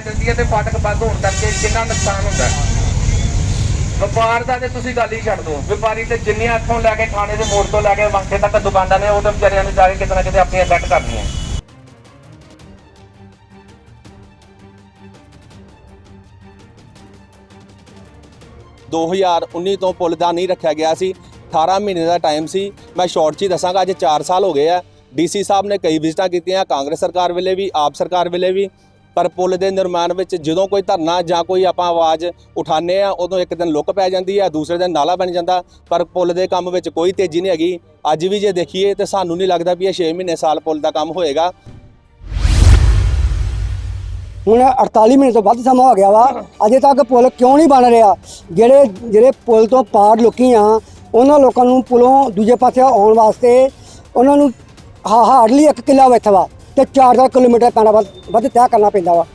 ਦਿੰਦੀ ਹੈ ਤੇ ਫਾਟਕ ਬੰਦ ਹੋਣ ਕਰਕੇ ਕਿੰਨਾ ਨੁਕਸਾਨ ਹੁੰਦਾ ਵਪਾਰ ਦਾ ਤੇ ਤੁਸੀਂ ਗੱਲ ਹੀ ਛੱਡ ਦਿਓ। ਵਪਾਰੀ ਤੇ ਜਿੰਨੀਆਂ ਇੱਥੋਂ ਲੈ ਕੇ ਥਾਣੇ ਦੇ ਮੋੜ ਤੋਂ ਲੈ ਕੇ ਵਾਂਕੇ ਤੱਕ ਦੁਕਾਨਾਂ ਨੇ, ਉਹ ਤਾਂ ਵਿਚਾਰਿਆਂ ਨੇ ਜਾ ਕੇ ਕਿਤੇ ਨਾ ਕਿਤੇ ਆਪਣੀਆਂ ਸੈੱਟ ਕਰਨੀਆਂ। 2019 ਤੋਂ ਪੁੱਲ ਦਾ ਨਹੀਂ ਰੱਖਿਆ ਗਿਆ ਸੀ। 18 ਮਹੀਨੇ ਦਾ ਟਾਈਮ ਸੀ। ਮੈਂ ਸ਼ਾਰਟ 'ਚ ਹੀ ਦੱਸਾਂਗਾ, ਅੱਜ 4 ਸਾਲ ਹੋ ਗਏ ਆ। ਡੀਸੀ ਸਾਹਿਬ ਨੇ ਕਈ ਵਿਜ਼ਿਟਾਂ ਕੀਤੀਆਂ, ਕਾਂਗਰਸ ਸਰਕਾਰ ਵੇਲੇ ਵੀ, ਆਪ ਸਰਕਾਰ ਵੇਲੇ ਵੀ। ਪਰ ਪੁਲ ਦੇ ਨਿਰਮਾਣ ਵਿੱਚ ਜਦੋਂ ਕੋਈ ਧਰਨਾ ਜਾਂ ਕੋਈ ਆਪਾਂ ਆਵਾਜ਼ ਉਠਾਉਂਦੇ ਆ, ਉਦੋਂ ਇੱਕ ਦਿਨ ਲੁੱਕ ਪੈ ਜਾਂਦੀ ਆ ਦੂਸਰੇ ਦਿਨ ਨਾਲਾ ਬਣ ਜਾਂਦਾ। ਪਰ ਪੁਲ ਦੇ ਕੰਮ ਵਿੱਚ ਕੋਈ ਤੇਜ਼ੀ ਨਹੀਂ ਹੈਗੀ। ਅੱਜ ਵੀ ਜੇ ਦੇਖੀਏ ਤੇ ਸਾਨੂੰ ਨਹੀਂ ਲੱਗਦਾ ਵੀ ਇਹ 6 ਮਹੀਨੇ ਸਾਲ ਪੁਲ ਦਾ ਕੰਮ ਹੋਏਗਾ। ਹੁਣ 48 ਮਿੰਟ ਤੋਂ ਵੱਧ ਸਮਾਂ ਹੋ ਗਿਆ ਵਾ। ਅਜੇ ਤੱਕ ਪੁਲ ਕਿਉਂ ਨਹੀਂ ਬਣ ਰਿਹਾ? ਜਿਹੜੇ ਜਿਹੜੇ ਪੁਲ ਤੋਂ ਪਾਰ ਲੋਕੀ ਆ, ਉਹਨਾਂ ਲੋਕਾਂ ਨੂੰ ਪੁਲੋਂ ਦੂਜੇ ਪਾਸੇ ਆਉਣ ਵਾਸਤੇ ਉਹਨਾਂ ਨੂੰ ਹਾਰਡਲੀ ਇੱਕ ਕਿਲਾ ਬੈਠਾ ਵਾ। ਤੇ 4-4 ਕਿਲੋਮੀਟਰ ਪੈਣਾ ਵੱਧ ਵੱਧ ਤੈਅ ਕਰਨਾ ਪੈਂਦਾ ਵਾ।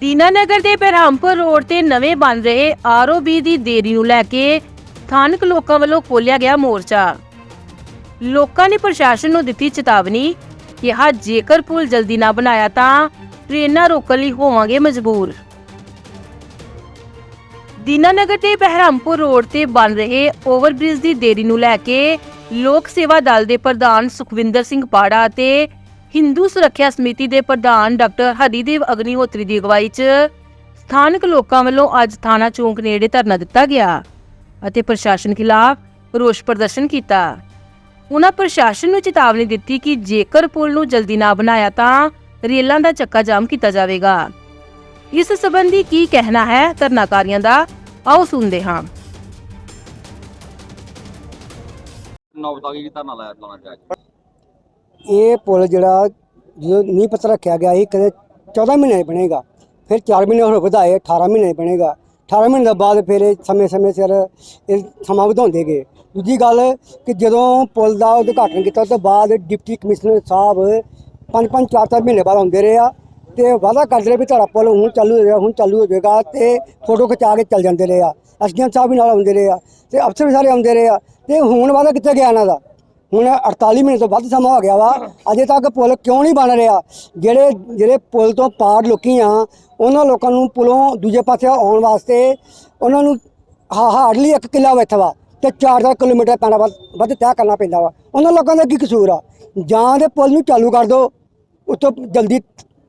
ਦੀਨਾਨਗਰ ਦੇ ਬਰਹਮਪੁਰ ਰੋਡ ਤੇ ਨਵੇਂ ਬਣ ਰਹੇ ਆਰਓਬੀ ਦੀ ਦੇਰੀ ਨੂੰ ਲੈ ਕੇ ਸਥਾਨਕ ਲੋਕਾਂ ਵੱਲੋਂ ਖੋਲ੍ਹਿਆ ਗਿਆ ਮੋਰਚਾ। ਲੋਕਾਂ ਨੇ ਪ੍ਰਸ਼ਾਸਨ ਨੂੰ ਦਿੱਤੀ ਚੇਤਾਵਨੀ ਕਿਹਾ ਜੇਕਰ ਪੁਲ ਜਲਦੀ ਨਾ ਬਣਾਇਆ ਤਾਂ ਟ੍ਰੇਨਾਂ ਰੋਕਣ ਲਈ ਹੋਵਾਂਗੇ ਮਜਬੂਰ। ਦੀਨਾਨਗਰ ਦੇ ਬਹਿਰਮਪੁਰ ਰੋਡ ਤੇ ਬਣ ਰਹੇ ਓਵਰਬ੍ਰਿਜ ਦੀ ਦੇਰੀ ਨੂੰ ਲੈ ਕੇ ਲੋਕ ਸੇਵਾ ਦਲ ਦੇ ਪ੍ਰਧਾਨ ਸੁਖਵਿੰਦਰ ਸਿੰਘ ਪਾੜਾ ਅਤੇ ਹਿੰਦੂ ਸੁਰੱਖਿਆ ਸਮਿਤੀ ਦੇ ਪ੍ਰਧਾਨ ਡਾਕਟਰ ਹਰੀਦੇਵ ਅਗਨੀਹੋਤਰੀ ਦੀ ਅਗਵਾਈ 'ਚ ਸਥਾਨਕ ਲੋਕਾਂ ਵੱਲੋਂ ਅੱਜ ਥਾਣਾ ਚੌਂਕ ਨੇੜੇ ਧਰਨਾ ਦਿੱਤਾ ਗਿਆ ਅਤੇ ਪ੍ਰਸ਼ਾਸਨ ਖਿਲਾਫ ਰੋਸ ਪ੍ਰਦਰਸ਼ਨ ਕੀਤਾ। ਉਹਨਾਂ ਪ੍ਰਸ਼ਾਸਨ ਨੂੰ ਚੇਤਾਵਨੀ ਦਿੱਤੀ ਕਿ ਜੇਕਰ ਪੁਲ ਨੂੰ ਜਲਦੀ ਨਾ ਬਣਾਇਆ ਤਾਂ ਰੇਲਾਂ ਦਾ ਚੱਕਾ ਜਾਮ ਕੀਤਾ ਜਾਵੇਗਾ। ਇਸ ਸੰਬੰਧੀ ਕੀ ਕਹਿਣਾ ਹੈ ਧਰਨਾਕਾਰੀਆਂ ਦਾ ਆਓ ਸੁਣਦੇ ਹਾਂ। ਨੌ ਤੱਕ ਜੀ ਧਰਨਾ ਲਾਇਆ ਲਾਉਣਾ ਚਾਹੀਦਾ ਇਹ ਪੁਲ ਜਿਹੜਾ ਜਦੋਂ ਨੀਂਹ ਪੱਥਰ ਰੱਖਿਆ ਗਿਆ ਸੀ ਕਦੇ 14 ਮਹੀਨੇ ਬਣੇਗਾ। ਫਿਰ 4 ਮਹੀਨੇ ਹੋਰ ਵਧਾਏ 18 ਮਹੀਨੇ ਬਣੇਗਾ। 18 ਮਹੀਨੇ ਤੋਂ ਬਾਅਦ ਫਿਰ ਇਹ ਸਮੇਂ-ਸਮੇਂ ਸਿਰ ਇਹ ਸਮਾਂ ਵਧਾਉਂਦੇ ਗਏ। ਦੂਜੀ ਗੱਲ ਕਿ ਜਦੋਂ ਪੁਲ ਦਾ ਉਦਘਾਟਨ ਕੀਤਾ ਉਸ ਤੋਂ ਬਾਅਦ ਡਿਪਟੀ ਕਮਿਸ਼ਨਰ ਸਾਹਿਬ ਪੰਜ ਪੰਜ ਚਾਰ ਚਾਰ ਮਹੀਨੇ ਬਾਅਦ ਆਉਂਦੇ ਰਹੇ ਆ। ਤੇ ਵਾਅਦਾ ਕਰਦੇ ਰਹੇ ਵੀ ਤੁਹਾਡਾ ਪੁਲ ਹੁਣ ਚਾਲੂ ਹੋ ਜਾਏਗਾ, ਹੁਣ ਚਾਲੂ ਹੋ ਜਾਏਗਾ ਤੇ ਫੋਟੋ ਖਿਚਾ ਕੇ ਚੱਲ ਜਾਂਦੇ ਰਹੇ ਆ। ਅਸਜੀਆਂ ਸਾਹਿਬ ਵੀ ਨਾਲ ਆਉਂਦੇ ਰਹੇ ਆ ਤੇ ਅਫਸਰ ਵੀ ਸਾਰੇ ਆਉਂਦੇ ਰਹੇ ਆ। ਤੇ ਹੁਣ ਵਾਅਦਾ ਕਿੱਥੇ ਗਿਆ ਇਹਨਾਂ ਦਾ? ਹੁਣ 48 ਮਿੰਟ ਤੋਂ ਵੱਧ ਸਮਾਂ ਹੋ ਗਿਆ ਵਾ। ਅਜੇ ਤੱਕ ਪੁਲ ਕਿਉਂ ਨਹੀਂ ਬਣ ਰਿਹਾ? ਜਿਹੜੇ ਜਿਹੜੇ ਪੁਲ ਤੋਂ ਪਾਰ ਲੋਕੀ ਆ, ਉਹਨਾਂ ਲੋਕਾਂ ਨੂੰ ਪੁਲੋਂ ਦੂਜੇ ਪਾਸੇ ਆਉਣ ਵਾਸਤੇ ਉਹਨਾਂ ਨੂੰ ਹਾ, ਹਾਰਡਲੀ 1 ਕਿਲਾ ਵਿੱਚ ਵਾ ਤੇ 4-4 ਕਿਲੋਮੀਟਰ ਪੈਣਾ ਵੱਧ ਵੱਧ ਤੈਅ ਕਰਨਾ ਪੈਂਦਾ ਵਾ। ਉਹਨਾਂ ਲੋਕਾਂ ਦਾ ਕੀ ਕਸੂਰ ਆ? ਜਾਂ ਦੇ ਪੁਲ ਨੂੰ ਚਾਲੂ ਕਰ ਦਿਓ, ਉੱਥੋਂ ਜਲਦੀ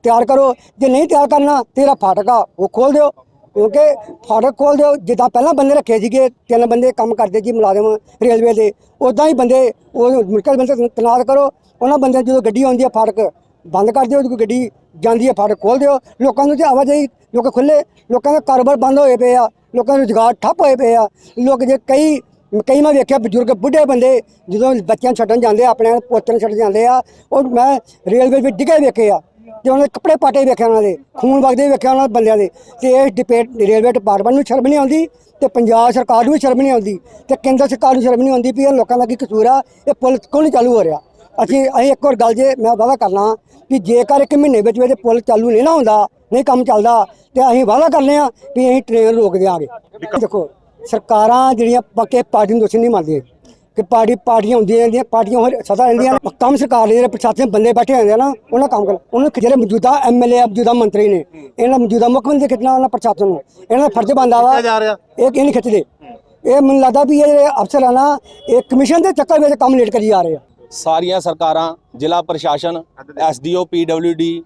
ਤਿਆਰ ਕਰੋ। ਜੇ ਨਹੀਂ ਤਿਆਰ ਕਰਨਾ, ਤੇਰਾ ਫਾਟਕ ਆ, ਉਹ ਖੋਲ ਦਿਓ। ਕਿਉਂਕਿ ਫਾਟਕ ਖੋਲ ਦਿਓ, ਜਿੱਦਾਂ ਪਹਿਲਾਂ ਬੰਦੇ ਰੱਖੇ ਸੀਗੇ, ਤਿੰਨ ਬੰਦੇ ਕੰਮ ਕਰਦੇ ਸੀ ਮੁਲਾਜ਼ਮ ਰੇਲਵੇ ਦੇ ਉਦਾਂ ਹੀ ਬੰਦੇ, ਉਹ ਮੁਰਕਲ ਬੰਦੇ ਤਨਾਤ ਕਰੋ। ਉਹਨਾਂ ਬੰਦਿਆਂ ਜਦੋਂ ਗੱਡੀ ਆਉਂਦੀ ਆ ਫਾਟਕ, ਬੰਦ ਕਰ ਦਿਓ, ਜਦੋਂ ਗੱਡੀ ਜਾਂਦੀ ਹੈ ਫਾਟਕ, ਖੋਲ ਦਿਓ। ਲੋਕਾਂ ਨੂੰ ਤੇ ਆਵਾਜਾਈ, ਲੋਕ ਖੁੱਲੇ ਲੋਕਾਂ ਦਾ ਕਾਰੋਬਾਰ ਬੰਦ ਹੋਏ ਪਏ ਆ, ਲੋਕਾਂ ਦੇ ਰੁਜ਼ਗਾਰ ਠੱਪ ਹੋਏ ਪਏ ਆ। ਲੋਕ ਜੇ ਕਈ ਕਈ ਮੈਂ ਵੇਖਿਆ ਬਜ਼ੁਰਗ ਬੁੱਢੇ ਬੰਦੇ, ਜਦੋਂ ਬੱਚਿਆਂ ਨੂੰ ਛੱਡਣ ਜਾਂਦੇ ਆ, ਆਪਣੇ ਪੋਤਿਆਂ ਨੂੰ ਛੱਡਣ ਜਾਂਦੇ ਆ, ਉਹ ਮੈਂ ਰੇਲਵੇ ਵਿੱਚ ਡਿੱਗੇ ਵੇਖੇ ਆ। ਤੇ ਉਹਨਾਂ ਦੇ ਕੱਪੜੇ ਪਾਟੇ ਵੇਖਿਆ ਉਹਨਾਂ ਦੇ ਖੂਨ ਵਗਦੇ ਵੇਖਿਆ ਉਹਨਾਂ ਬੰਦਿਆਂ ਦੇ ਤੇ ਇਹ ਡਿਪੇਟ ਰੇਲਵੇ ਡਿਪਾਰਟਮੈਂਟ ਨੂੰ ਸ਼ਰਮ ਨਹੀਂ ਆਉਂਦੀ ਤੇ ਪੰਜਾਬ ਸਰਕਾਰ ਨੂੰ ਵੀ ਸ਼ਰਮ ਨਹੀਂ ਆਉਂਦੀ ਤੇ ਕੇਂਦਰ ਸਰਕਾਰ ਨੂੰ ਸ਼ਰਮ ਨਹੀਂ ਆਉਂਦੀ ਵੀ ਇਹ ਲੋਕਾਂ ਦਾ ਕੀ ਕਸੂਰ ਆ ਇਹ ਪੁਲ ਕਿਉਂ ਨਹੀਂ ਚਾਲੂ ਹੋ ਰਿਹਾ? ਅਸੀਂ ਅਸੀਂ ਇੱਕ ਹੋਰ ਗੱਲ ਜੇ ਮੈਂ ਵਾਅਦਾ ਕਰਨਾ ਕਿ ਜੇਕਰ ਇੱਕ ਮਹੀਨੇ ਵਿੱਚ ਵਿੱਚ ਪੁਲ ਚਾਲੂ ਨਹੀਂ ਨਾ ਹੁੰਦਾ ਨਹੀਂ ਕੰਮ ਚੱਲਦਾ ਤੇ ਅਸੀਂ ਵਾਅਦਾ ਕਰਨੇ ਆ ਵੀ ਅਸੀਂ ਟ੍ਰੇਨ ਰੋਕ ਦਿਆਂਗੇ। ਦੇਖੋ ਸਰਕਾਰਾਂ ਜਿਹੜੀਆਂ ਪੱਕੇ ਪਾਰਟੀ ਨੂੰ ਦੋਸ਼ੀ ਨਹੀਂ ਮੰਨਦੀਆਂ। ਕਿ ਪਾਰਟੀ ਪਾਰਟੀਆਂ ਹੁੰਦੀਆਂ ਰਹਿੰਦੀਆਂ ਪਾਰਟੀਆਂ ਹੋਰ ਸਦਾ ਰਹਿੰਦੀਆਂ ਨੇ। ਕੰਮ ਸਰਕਾਰ ਦੇ ਜਿਹੜੇ ਪ੍ਰਸ਼ਾਸਨ ਬੰਦੇ ਬੈਠੇ ਹੁੰਦੇ ਆ ਨਾ ਉਹਨਾਂ ਕੰਮ ਕਰ ਉਹਨਾਂ ਜਿਹੜੇ ਮੌਜੂਦਾ ਐਮਐਲਏ ਮੌਜੂਦਾ ਮੰਤਰੀ ਨੇ ਇਹਨਾਂ ਮੌਜੂਦਾ ਮੁੱਖ ਮੰਤਰੀ ਖਿੱਚਣਾ ਉਹਨਾਂ ਪ੍ਰਸ਼ਾਸਨ ਨੂੰ। ਇਹਨਾਂ ਦਾ ਫਰਜ਼ ਬਣਦਾ ਵਾ ਇਹ ਇਹ ਨਹੀਂ ਖਿੱਚਦੇ। ਇਹ ਮੈਨੂੰ ਲੱਗਦਾ ਵੀ ਇਹ ਜਿਹੜੇ ਅਫਸਰ ਆ ਨਾ ਇਹ ਕਮਿਸ਼ਨ ਦੇ ਚੱਕਰ ਵਿੱਚ ਕੰਮ ਲੇਟ ਕਰੀ ਜਾ ਰਹੇ ਆ। ਸਾਰੀਆਂ ਸਰਕਾਰਾਂ ਜ਼ਿਲ੍ਹਾ ਪ੍ਰਸ਼ਾਸਨ ਐਸਡੀਓ ਪੀਡਬਲਯੂਡੀ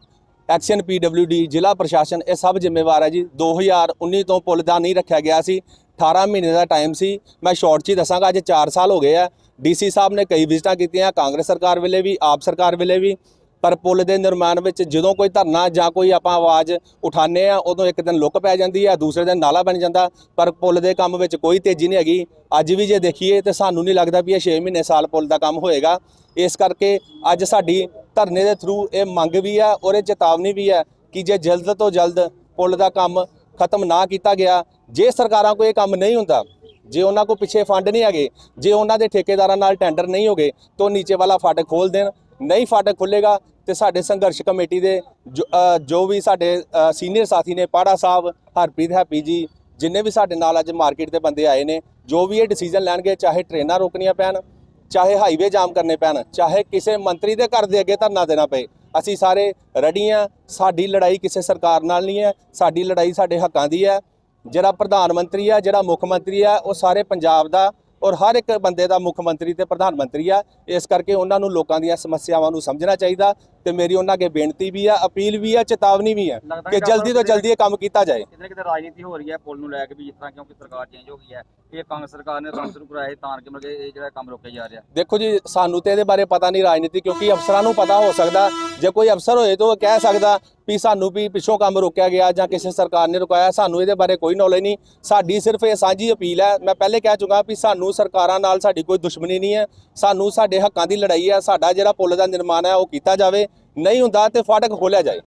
ਐਕਸ਼ਨ ਪੀਡਬਲਯੂਡੀ ਜ਼ਿਲ੍ਹਾ ਪ੍ਰਸ਼ਾਸਨ ਇਹ ਸਭ ਜ਼ਿੰਮੇਵਾਰ ਹੈ ਜੀ। 2019 ਤੋਂ ਪੁੱਲ ਦਾ ਨਹੀਂ ਰੱਖਿਆ ਗਿਆ ਸੀ। 18 ਮਹੀਨੇ ਦਾ ਟਾਈਮ ਸੀ। ਮੈਂ ਸ਼ਾਰਟ 'ਚ ਹੀ ਦੱਸਾਂਗਾ, ਅੱਜ 4 ਸਾਲ ਹੋ ਗਏ ਆ। ਡੀਸੀ ਸਾਹਿਬ ਨੇ ਕਈ ਵਿਜ਼ਿਟਾਂ ਕੀਤੀਆਂ, ਕਾਂਗਰਸ ਸਰਕਾਰ ਵੇਲੇ ਵੀ, ਆਪ ਸਰਕਾਰ ਵੇਲੇ ਵੀ। ਪਰ ਪੁਲ ਦੇ ਨਿਰਮਾਣ ਵਿੱਚ ਜਦੋਂ ਕੋਈ ਧਰਨਾ ਜਾਂ ਕੋਈ ਆਪਾਂ ਆਵਾਜ਼ ਉਠਾਉਂਦੇ ਆ, ਉਦੋਂ ਇੱਕ ਦਿਨ ਲੁੱਕ ਪੈ ਜਾਂਦੀ ਆ, ਦੂਸਰੇ ਦਿਨ ਨਾਲਾ ਬਣ ਜਾਂਦਾ। ਪਰ ਪੁਲ ਦੇ ਕੰਮ ਵਿੱਚ ਕੋਈ ਤੇਜ਼ੀ ਨਹੀਂ ਹੈਗੀ। ਅੱਜ ਵੀ ਜੇ ਦੇਖੀਏ ਤੇ ਸਾਨੂੰ ਨਹੀਂ ਲੱਗਦਾ ਵੀ ਇਹ 6 ਮਹੀਨੇ ਸਾਲ ਪੁਲ ਦਾ ਕੰਮ ਹੋਏਗਾ। ਇਸ ਕਰਕੇ ਅੱਜ ਸਾਡੀ ਧਰਨੇ ਦੇ ਥਰੂ ਇਹ ਮੰਗ ਵੀ ਆ ਔਰ ਇਹ ਚੇਤਾਵਨੀ ਵੀ ਹੈ ਕਿ ਜੇ ਜਲਦ ਤੋਂ ਜਲਦ ਪੁਲ ਦਾ ਕੰਮ ਖਤਮ ਨਾ ਕੀਤਾ ਗਿਆ। ਜੇ ਸਰਕਾਰਾਂ ਕੋਲ ਇਹ ਕੰਮ ਨਹੀਂ ਹੁੰਦਾ, ਜੇ ਉਹਨਾਂ ਕੋਲ ਪਿੱਛੇ ਫੰਡ ਨਹੀਂ ਹੈਗੇ, ਜੇ ਉਹਨਾਂ ਦੇ ਠੇਕੇਦਾਰਾਂ ਨਾਲ ਟੈਂਡਰ ਨਹੀਂ ਹੋਗੇ, ਤਾਂ ਨੀਚੇ ਵਾਲਾ ਫਾਟਕ ਖੋਲ ਦੇਣ। ਨਹੀਂ ਫਾਟਕ ਖੁੱਲੇਗਾ ਤੇ ਸਾਡੇ ਸੰਘਰਸ਼ ਕਮੇਟੀ ਦੇ ਜੋ- ਜੋ ਵੀ ਸਾਡੇ ਸੀਨੀਅਰ ਸਾਥੀ ਨੇ, ਪਾੜਾ ਸਾਹਿਬ, ਹਰਪ੍ਰੀਤ ਹੈਪੀ ਜੀ, ਜਿੰਨੇ ਵੀ ਸਾਡੇ ਨਾਲ ਅੱਜ ਮਾਰਕੀਟ ਦੇ ਬੰਦੇ ਆਏ ਨੇ, ਜੋ ਵੀ ਇਹ ਡਿਸੀਜਨ ਲੈਣਗੇ, ਚਾਹੇ ਟ੍ਰੇਨਾਂ ਰੋਕਣੀਆਂ ਪੈਣ, ਚਾਹੇ ਹਾਈਵੇ ਜਾਮ ਕਰਨੇ ਪੈਣ, ਚਾਹੇ ਕਿਸੇ ਮੰਤਰੀ ਦੇ ਘਰ ਦੇ ਅੱਗੇ ਧਰਨਾ ਦੇਣਾ ਪਏ ਅਸੀਂ ਸਾਰੇ ਰੈਡੀ ਹਾਂ। ਸਾਡੀ ਲੜਾਈ ਕਿਸੇ ਸਰਕਾਰ ਨਾਲ ਨਹੀਂ ਹੈ। ਸਾਡੀ ਲੜਾਈ ਸਾਡੇ ਹੱਕਾਂ ਦੀ ਹੈ। ਜਿਹੜਾ ਪ੍ਰਧਾਨ ਮੰਤਰੀ ਆ ਜਿਹੜਾ ਮੁੱਖ ਮੰਤਰੀ ਆ ਉਹ ਸਾਰੇ ਪੰਜਾਬ ਦਾ ਔਰ ਹਰ ਇੱਕ ਬੰਦੇ ਦਾ ਮੁੱਖ ਮੰਤਰੀ ਤੇ ਪ੍ਰਧਾਨ ਮੰਤਰੀ ਆ ਇਸ ਕਰਕੇ ਉਹਨਾਂ ਨੂੰ ਲੋਕਾਂ ਦੀਆਂ ਸਮੱਸਿਆਵਾਂ ਨੂੰ ਸਮਝਣਾ ਚਾਹੀਦਾ ਤੇ ਮੇਰੀ ਉਹਨਾਂ ਅੱਗੇ ਬੇਨਤੀ ਵੀ ਆ ਅਪੀਲ ਵੀ ਆ ਚੇਤਾਵਨੀ ਵੀ ਆ ਕਿ ਜਲਦੀ ਤੋਂ ਜਲਦੀ ਇਹ ਕੰਮ ਕੀਤਾ ਜਾਏ। ਕਿਤੇ ਕਿਤੇ ਰਾਜਨੀਤੀ ਹੋ ਰਹੀ ਹੈ ਪੁਲ ਨੂੰ ਲੈ ਕੇ ਵੀ ਜਿਸ ਤਰ੍ਹਾਂ ਕਿਉਂਕਿ ਸਰਕਾਰ ਚੇਂਜ ਹੋ ਗਈ ਹੈ। ਇਹ ਕਾਂਗਰਸ ਸਰਕਾਰ ਨੇ ਕੰਮ ਸ਼ੁਰੂ ਕਰਾਇਆ ਤਾਂ ਕਿ ਮਤਲਬ ਇਹ ਜਿਹੜਾ ਕੰਮ ਰੋਕਿਆ ਜਾ ਰਿਹਾ। ਦੇਖੋ ਜੀ, ਸਾਨੂੰ ਤੇ ਇਹਦੇ ਬਾਰੇ ਪਤਾ ਨਹੀਂ, ਰਾਜਨੀਤੀ, ਕਿਉਂਕਿ ਅਫਸਰਾਂ ਨੂੰ ਪਤਾ ਹੋ ਸਕਦਾ, ਜੇ ਕੋਈ ਅਫਸਰ ਹੋਏ ਤਾਂ ਉਹ ਕਹਿ ਸਕਦਾ ਵੀ ਸਾਨੂੰ ਵੀ ਪਿੱਛੋਂ ਕੰਮ ਰੋਕਿਆ ਗਿਆ ਜਾਂ ਕਿਸੇ ਸਰਕਾਰ ਨੇ ਰੁਕਾਇਆ, ਸਾਨੂੰ ਇਹਦੇ ਬਾਰੇ ਕੋਈ ਨੌਲੇਜ ਨਹੀਂ। ਸਾਡੀ ਸਿਰਫ ਇਹ ਸਾਂਝੀ ਅਪੀਲ ਹੈ, ਮੈਂ ਪਹਿਲੇ ਕਹਿ ਚੁੱਕਾ ਵੀ ਸਾਨੂੰ ਸਰਕਾਰਾਂ ਨਾਲ ਸਾਡੀ ਕੋਈ ਦੁਸ਼ਮਣੀ ਨਹੀਂ ਹੈ, ਸਾਨੂੰ ਸਾਡੇ ਹੱਕਾਂ ਦੀ ਲੜਾਈ ਹੈ, ਸਾਡਾ ਜਿਹੜਾ ਪੁਲ ਦਾ ਨਿਰਮਾਣ ਹੈ ਉਹ ਕੀਤਾ ਜਾਵੇ, ਨਹੀਂ ਹੁੰਦਾ ਤੇ ਫਾਟਕ ਖੋਲਿਆ ਜਾਏ।